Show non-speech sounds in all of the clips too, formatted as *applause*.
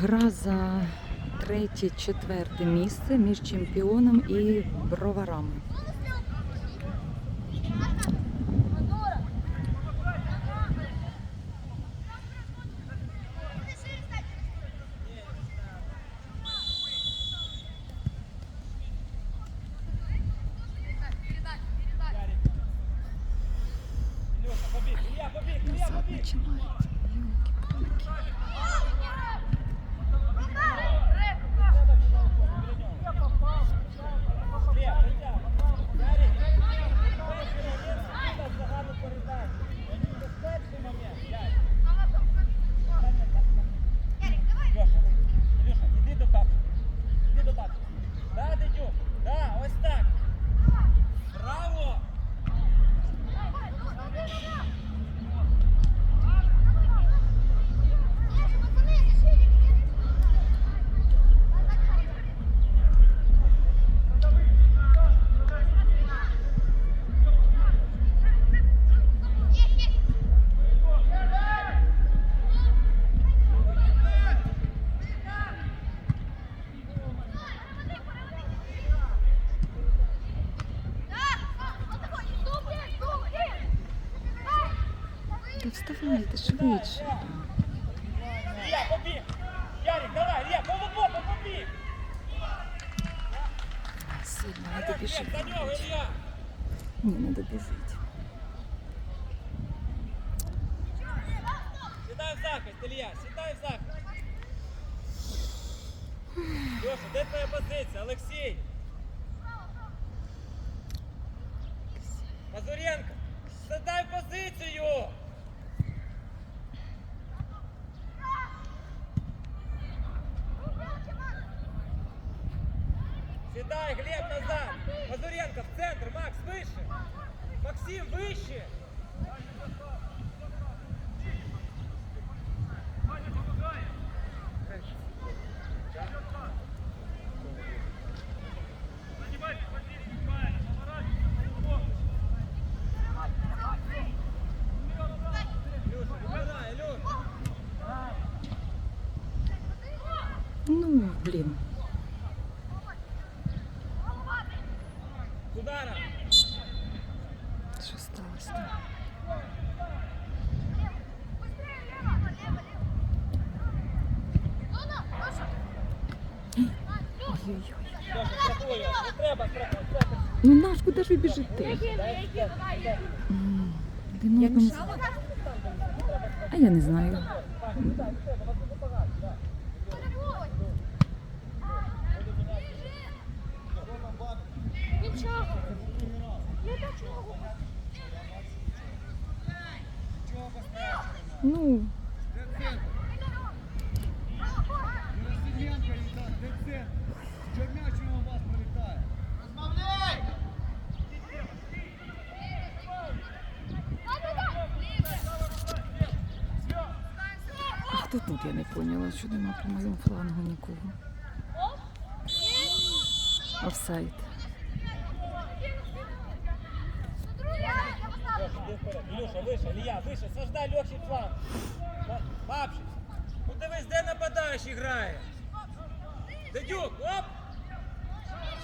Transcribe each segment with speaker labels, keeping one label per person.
Speaker 1: Гра за третє, четверте місце між чемпіоном і броварами. Назад починається. Ёлки-палки.
Speaker 2: Іди до тата. Іди до тата. Да, Дедюк? Да, ось так. Браво!
Speaker 1: Та вставайте швидше.
Speaker 2: Ілля, побіг! Ярик, давай, Ілля, полуботом побіг!
Speaker 1: Сильно не добіжить. Ні, не добіжить.
Speaker 2: Сідай в захист, Ілля, сідай в захист. Леша, де твоя позиція? Олексій! Мазуренко, задай позицію! Сідай, Глеб, назад! Мазуренко, в центр, Макс, вище! Максим, вище! Илюша, выбирай, Илюша!
Speaker 1: Ну, блін.
Speaker 2: С удара!
Speaker 1: Що сталося? там? Ой-ой-ой.
Speaker 2: Леша, страхуй його, не треба страхувати.
Speaker 1: Ну наш, куди ж ви біжите? М, Один. А я не знаю. Ну, а хто тут поняла, що нема по моєму флангу нікого. Офсайд.
Speaker 2: Леша, иди вперед. Илюша, выше, Илья, легкий фланг. Бабчик, ну дивись, де нападаючий грає. Дедюк, оп!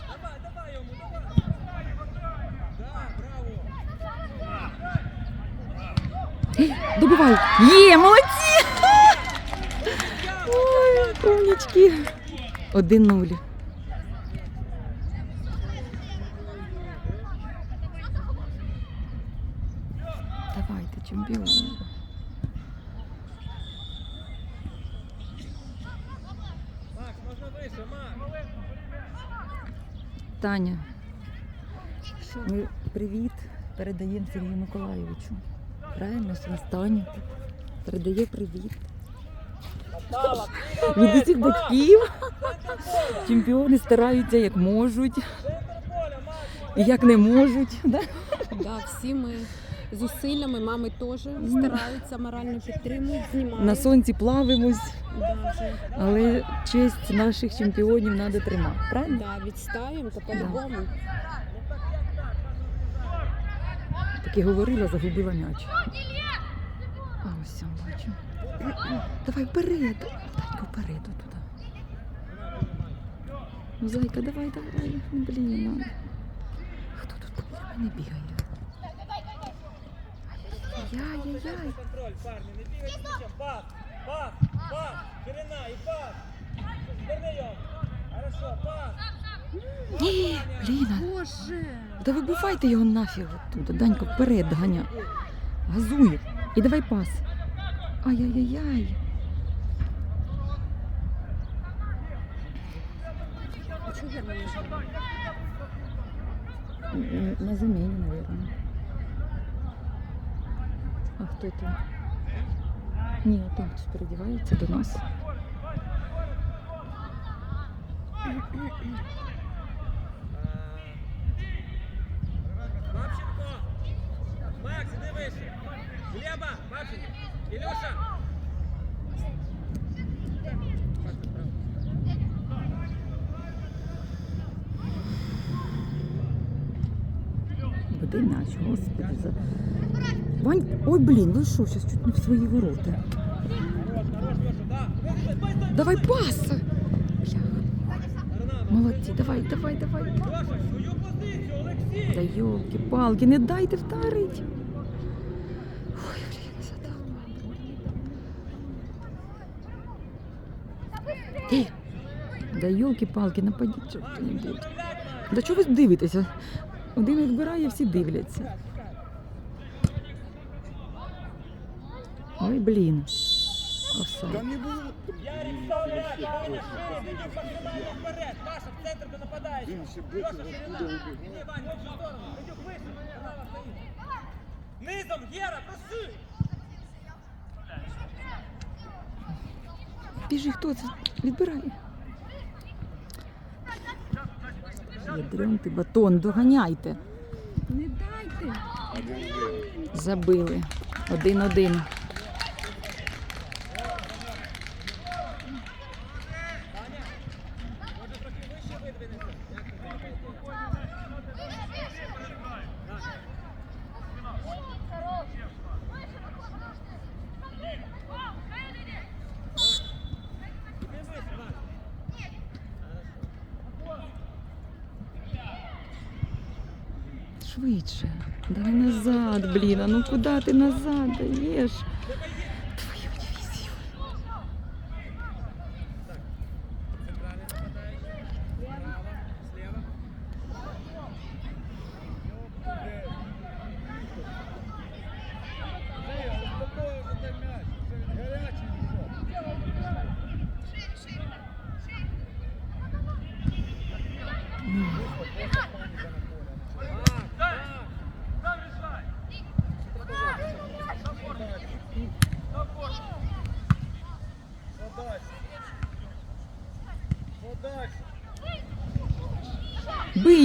Speaker 2: Давай, давай йому, давай. Да, браво.
Speaker 1: Добивай! Є, молодці! Ой, умнички. 1-0. Давайте, чемпіони. Таня. Ми привіт передаємо Сергію Миколайовичу. Правильно, Таня передає привіт. Від усіх батьків. Чемпіони стараються як можуть і як не можуть. Да?
Speaker 3: Да, всі ми зусиллями, мами теж стараються, морально підтримують, знімають.
Speaker 1: На сонці плавимось,
Speaker 3: Да, вже,
Speaker 1: але честь наших чемпіонів треба тримати. Правильно?
Speaker 3: да, відстаємо, то по-любому.
Speaker 1: Так і говорила, загубила м'яч. А ось. Давай вперед. Татько, Попереду туди. Ну, зайка, давай, давай. Блін. ну. Хто тут біля мене бігає? Ай-яй-яй.
Speaker 2: Контроль, парни, не бігайте м'ячем. Пас, пас, пас, ширина і пас. Верни. Хорошо, пас.
Speaker 1: Ні, Ліна,
Speaker 3: Боже!
Speaker 1: да вибивайте його нафіг оттуда. Данько, вперед ганя. Газує. І давай пас. Ай-яй-яй-яй.
Speaker 3: Чого я не можу?
Speaker 1: М, На заміні, наверное. А хто там? Ні, а там хтось передівається до нас.
Speaker 2: Бабченко. Макс, іди вище. Глеба, Бабченко. Ілюша.
Speaker 1: Веди м'яч, господи. За... Вань, ой, блін, ви що, зараз чуть не в свої ворота.
Speaker 2: Да.
Speaker 1: Давай пас! Молодці, давай, давай, давай. Та йолки-палки, не дайте вдарить. Ой, блін, задовбала. Ей, Да йолки-палки, нападіть хто-небудь. Да чого ви дивитеся? Один відбирає, всі дивляться. Ой, блін. Офсайд.
Speaker 2: Ярик, став м'яч, Ваня, шире, Дидюк максимально вперед. Маша, в центр до нападаючого. Леша, ширина. Іди, Вань, в іншу сторону. Дидюк вище, Арнава стоїть. Низом, Гера, проси.
Speaker 1: Біжи, хто це? Відбирає. Ядрен батон, доганяйте.
Speaker 3: Не дайте!
Speaker 1: Забили. Один-один.
Speaker 2: Може, трохи вище видвинеться. Як ти думаєш? Іди вище, Ваня.
Speaker 1: Швидше. Давай назад, блін. А ну куди ти назад даєш?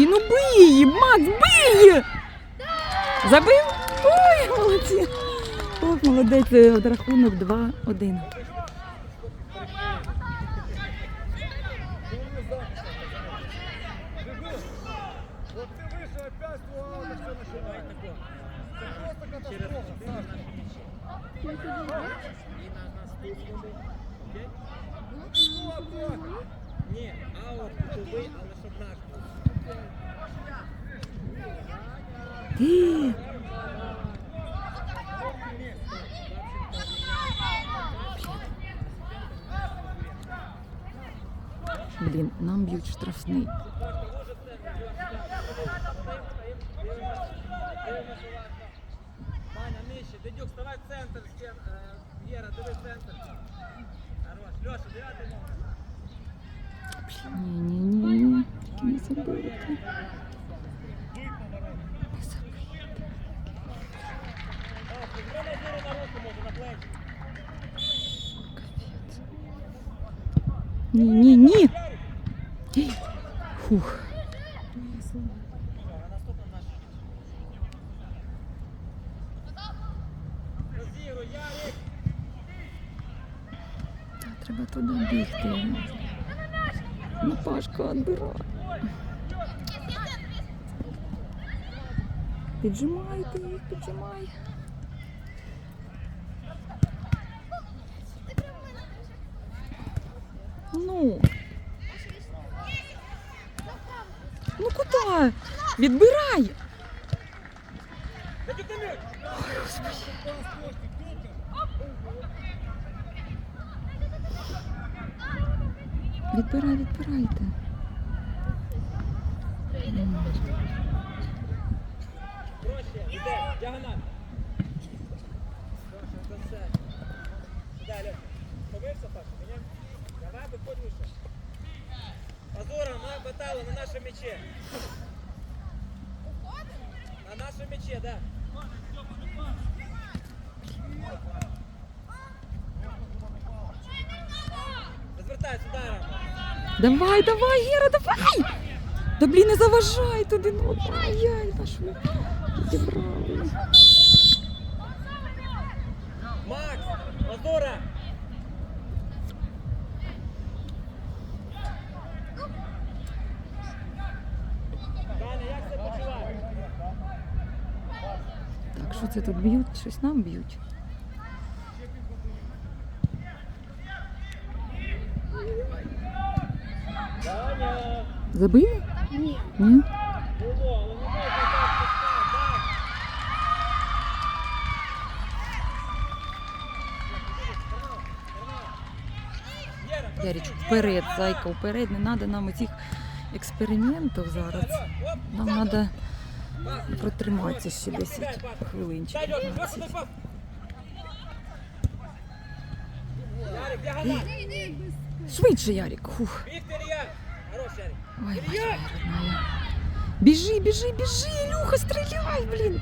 Speaker 1: Ну бий! Макс, бий! Забив? Ой, молодці. Ох, молодець, От рахунок 2-1. *gasps* Блін, нам б'ють штрафний. треба туди бігти. Ну, Пашка, відбирай. Піджимайте їх, піджимай. Ну. Ну куди? Відбирай!
Speaker 2: Позором на нашем мяче. На нашем мяче, да. Розвертайся, ударом.
Speaker 1: Давай, давай, Гера, давай! Да блін, не заважай туди, ну ай-яй, наш зібрали.
Speaker 2: Макс, Мазура! Таня, як себе почуваєш?
Speaker 1: Це тут б'ють? Щось нам б'ють. Забили?
Speaker 3: Ні.
Speaker 1: Ні? Вперед, зайка, вперед. Не треба нам оцих експериментів зараз. Нам треба
Speaker 2: пас.
Speaker 1: протриматися ще 10
Speaker 2: пас.
Speaker 1: хвилинчик.
Speaker 2: Дай, Льоша, Льоша, дай пас. Ярик, діагональ.
Speaker 1: Швидше, Ярик. Фух. Ой,
Speaker 2: Ілля!
Speaker 1: моя родная. Біжи, біжи, біжи, Ілюха, стріляй, блін.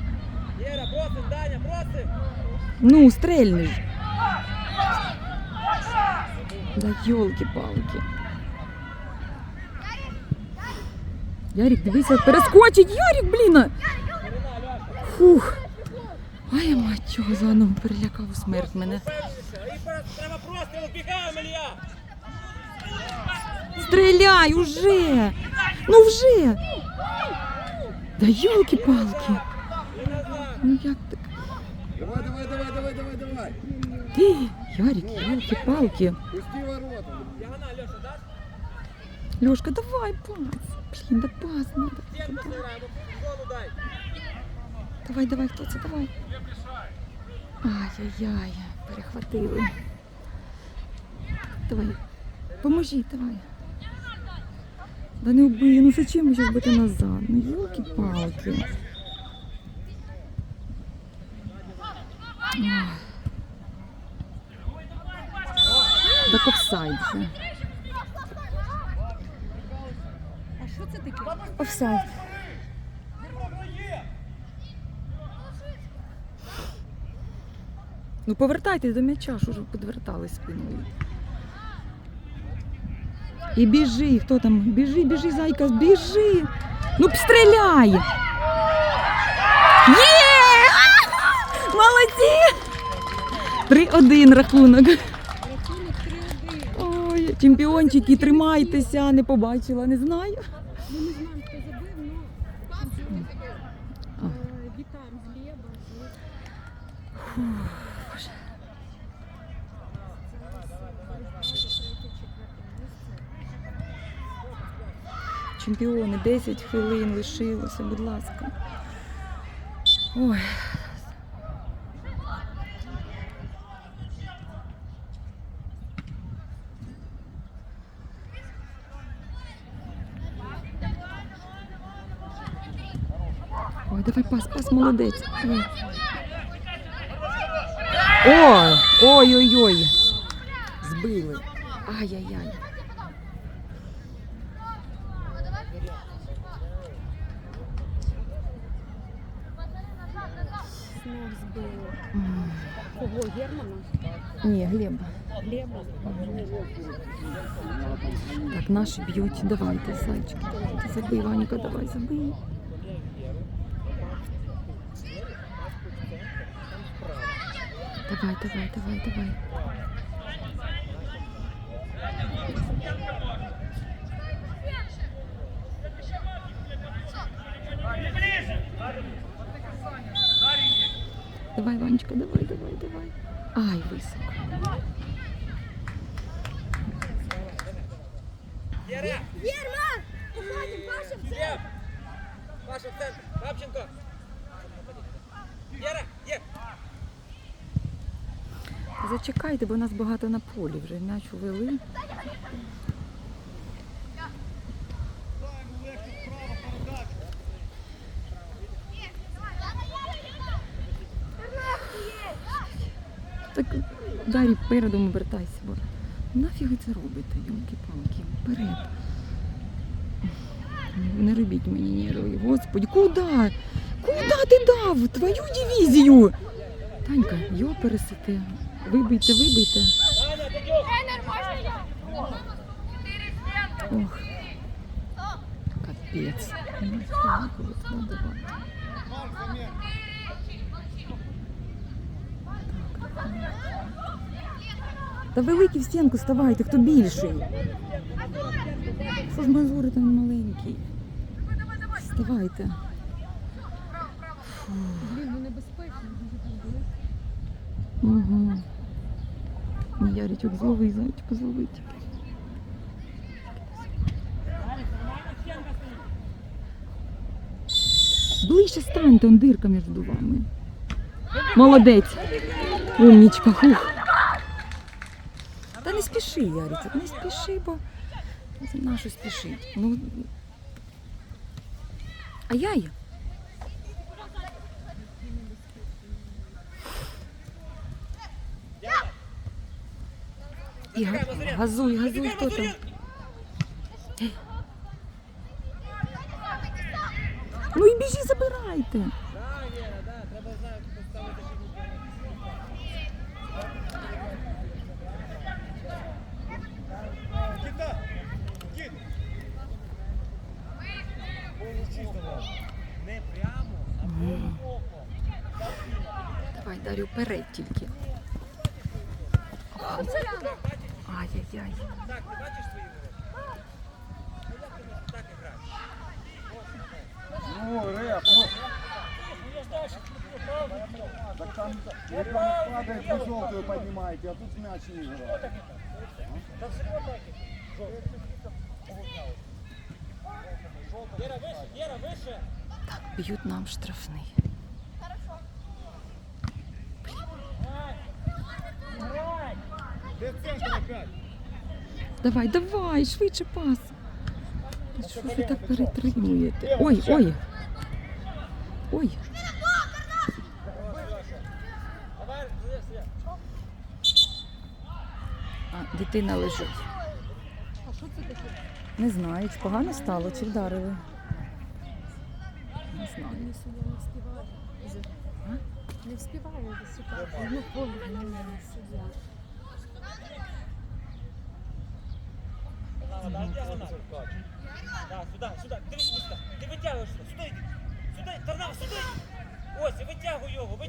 Speaker 1: Ну, стрельний. Да йолки-палки. Ярик, дивися, перескочить. Ярик, блін.
Speaker 2: Марина, Льоша.
Speaker 1: Фух. Ай, мать, чого заново перелякав смерть мене.
Speaker 2: Впевненіше. І про- треба простріл, бігаємо, Ілля.
Speaker 1: Стріляй уже! Ну вже! Да йолки-палки.
Speaker 2: І назад.
Speaker 1: Ну як так?
Speaker 4: Давай, давай, давай, давай, давай, давай.
Speaker 1: Ти, Ярик, йолки-палки.
Speaker 4: Пусти ворота.
Speaker 2: Діагональ, Льоша, даш?
Speaker 1: Льошка, давай пас. Блін, да пас надо. Давай, давай, хто це? Давай. Ай-яй-яй, перехватили. Давай. Поможіть, давай. Да не вбий, ну зачем ви зараз будете назад? Ну йолки-палки. Так офсайд же.
Speaker 3: А що це таке?
Speaker 1: Офсайд. Ну повертайтесь до м'яча, що ж ви підвертались спиною. І біжи, хто там? Біжи, біжи, зайка, біжи. Ну стріляй! Є! *laughs* Молодці! 3-1 рахунок.
Speaker 3: Рахунок 3-1.
Speaker 1: Ой, чемпіончики, тримайтеся, не побачила, не знаю.
Speaker 3: Ми не знаємо, хто забив, але вітаємо з Лєбом.
Speaker 1: Чемпіони, 10 хвилин лишилося, будь ласка. Ой, молодець. Давай. Ой, ой-ой-ой. Збили. Ай-яй-яй.
Speaker 3: Знов збили.
Speaker 1: М,
Speaker 3: Кого? Германа?
Speaker 1: Ні, Глеба.
Speaker 3: Глеба?
Speaker 1: Так, наші б'ють. Давайте, зайчики, давайте. Забий, Ваніка, давай, забий. Давай, давай, давай, давай. Давай, Ванечка, давай, давай, давай. Ай, високо.
Speaker 2: Вера!
Speaker 5: Єрма! Уходим, Паша, в центр!
Speaker 2: Паша, в центр! Бабченко! Вера!
Speaker 1: Зачекайте, бо нас багато на полі вже м'яч увели. Так Дарі передом обертайся, бо нафіг ви це робите, йолки-палки, вперед. Не робіть мені нерви, господи, куди? Куди ти дав? Твою дивізію? Танька, його пересити. Вибийте, вибийте. Ох. Капець. Та великий в стінку ставайте, хто більший. Що ж мазури там маленький? Вставайте.
Speaker 3: Блін, ну небезпечно. дуже
Speaker 1: Угу. Яричок зловий, зайчик зловить. Ближче станьте, он дирка між вами. Молодець. Умнічка. Хух. Та не спіши, Яричок, не спіши, бо це нащо спішить. Ну. А І га- газуй, газуй, хто там. Ну і біжі забирайте.
Speaker 2: Не прямо, а полубоку.
Speaker 1: Давай, Дарю, вперед тільки. Ай-яй-яй.
Speaker 2: Так, ти бачиш свої ворота? Ну, як ти можеш так і грати?
Speaker 4: Ну, Реп, ну.
Speaker 2: Ну, я ж дальше, ну, правда,
Speaker 4: Так там, вы там падает, вы желтую поднимаете, а тут мяч не играет.
Speaker 2: Там все одно так. Вера, вище, Вера, вище.
Speaker 1: Так, б'ють нам штрафний. Давай, давай, швидше пас. Що ви так перетримуєте? Ой, ой. Ой. А, дитина лежить.
Speaker 3: А що це таке?
Speaker 1: Не знаю, чи погано стало, чи вдарили. Не знаю.
Speaker 3: Не встигають. Не встигають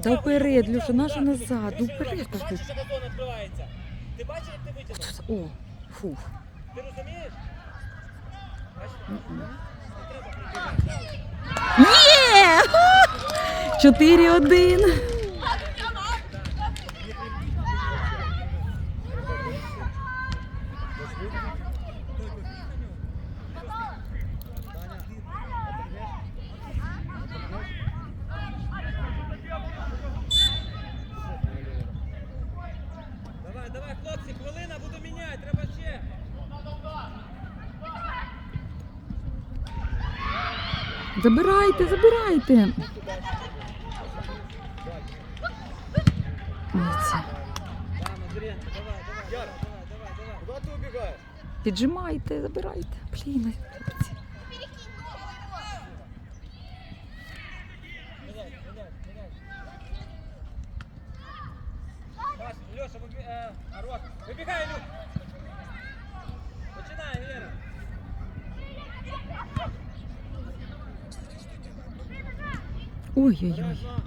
Speaker 2: Та
Speaker 1: вперед, Люша,
Speaker 2: наша
Speaker 1: назад. Ну,
Speaker 2: ти бачиш, що газон відкривається? Ти бачиш, як ти витягнув?
Speaker 1: О, фух.
Speaker 2: Ти розумієш? Бачиш? Не треба прибігати.
Speaker 1: Є!
Speaker 4: 4-1. ты убегаешь?
Speaker 1: Піджимайте, забирайте. Блін, хлопці.
Speaker 2: Меняй, меняй, меняй. Паш, Леша, выби... э, Арот, выбегай, Люк.
Speaker 1: Ой-ой-ой.
Speaker 2: Хорошо.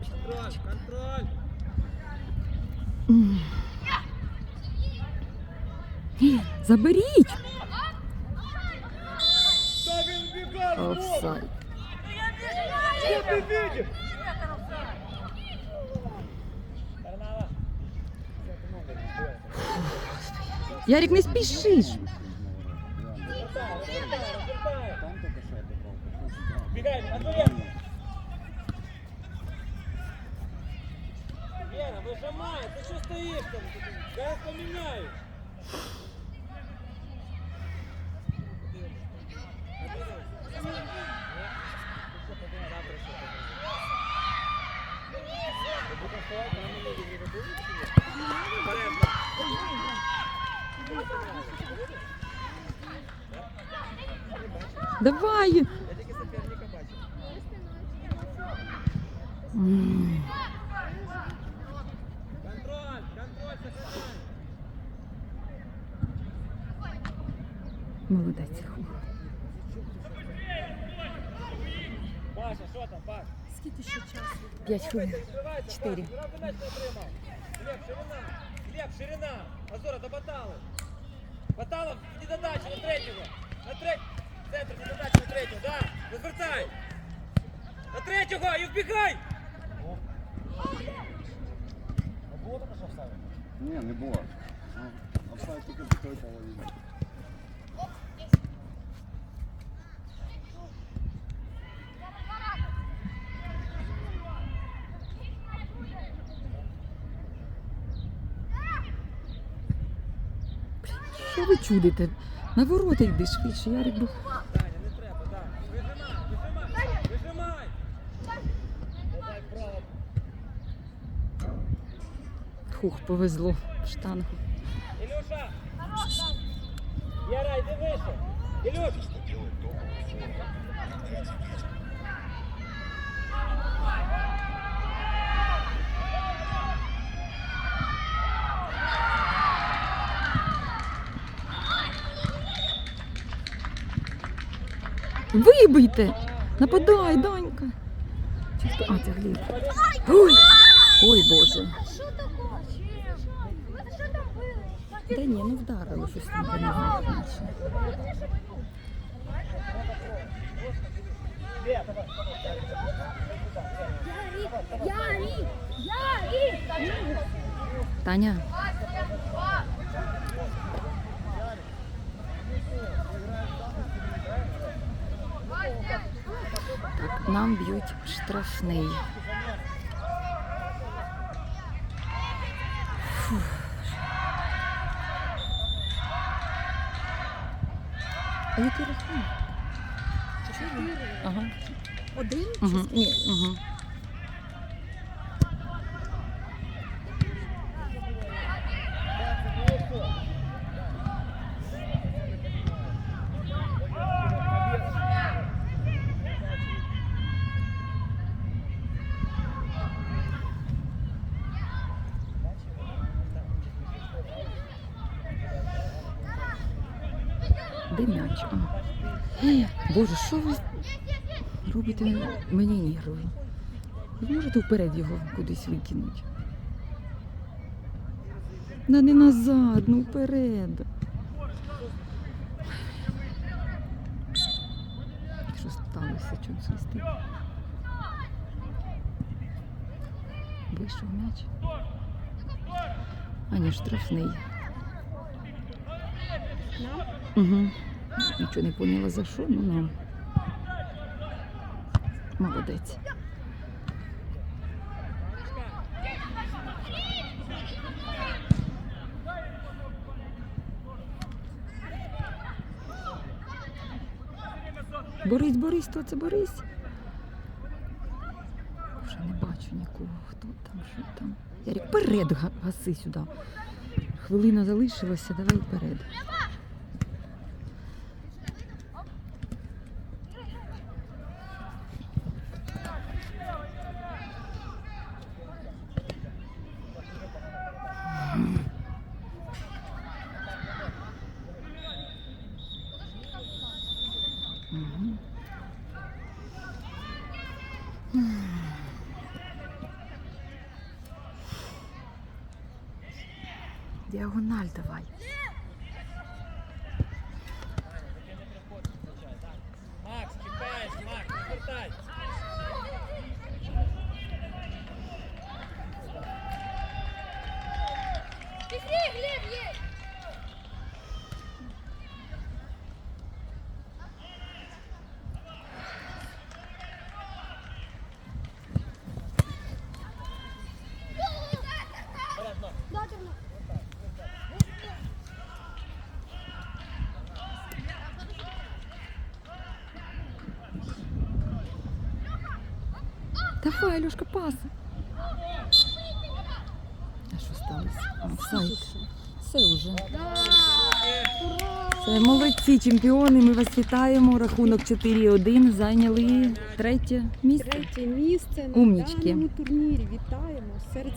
Speaker 2: Контроль, контроль.
Speaker 1: М. Ні, Заберіть!
Speaker 4: Да вы убегали, вот!
Speaker 1: Офсайд.
Speaker 4: Что ты видишь?
Speaker 2: Карнава.
Speaker 1: Ярик, не спішиш.
Speaker 2: Лена, выжимай, ты что стоишь там? Я поменяю.
Speaker 3: Скільки ще часу?
Speaker 1: П'ять хвилин.
Speaker 2: Відкривайся,
Speaker 1: Чотири.
Speaker 2: Паш, зразу м'яч не отримав. Глеб, ширина. Глеб, ширина. Азора, до Баталов. Баталов, іди до дачі, на третього. На третього. Центр, іди до дачі, на третього, да. Розвертай. На третього, і вбігай.
Speaker 4: Було таке, що вставив?
Speaker 6: Ні, не було. Ну, Офсайд тільки в той половині.
Speaker 1: Ви чудите? На ворота йди швидше, Ярик
Speaker 2: вижимай.
Speaker 1: Хух, повезло в штангу.
Speaker 2: Ілюша. Яра, йди вище. Ілюш.
Speaker 1: Вибийте! Нападай, донька. А, це Гліб. Ой, Ой Боже. Та ні, ну вдарили щось там по ногах. наче.
Speaker 5: Ярик! Ярик! Ярик!
Speaker 1: Таня, нам б'ють штрафний. Фух. А який рахунок?
Speaker 3: Чотири.
Speaker 1: Ага.
Speaker 3: Один?
Speaker 1: Угу. Ні, угу. Де м'яч? Е, Боже, що ви робите мені нерви? Ви можете вперед його кудись викинути? Да не назад, ну вперед. Що сталося? Чому свистить? Вийшов м'яч. А ні, штрафний. Угу. Нічого не поняла за що, ну нам. Молодець. Борись, борись, хто це борись? Вже не бачу нікого. Хто там, що там. Ярик, вперед га- гаси сюди. Хвилина залишилася, давай вперед. Давай, Льошка, пас. А що сталося? Офсайд. Все вже. Це молодці чемпіони. Ми вас вітаємо. Рахунок 4-1. Зайняли третє місце.
Speaker 3: Третє місце на
Speaker 1: Умнічки.
Speaker 3: даному турнірі. Вітаємо серед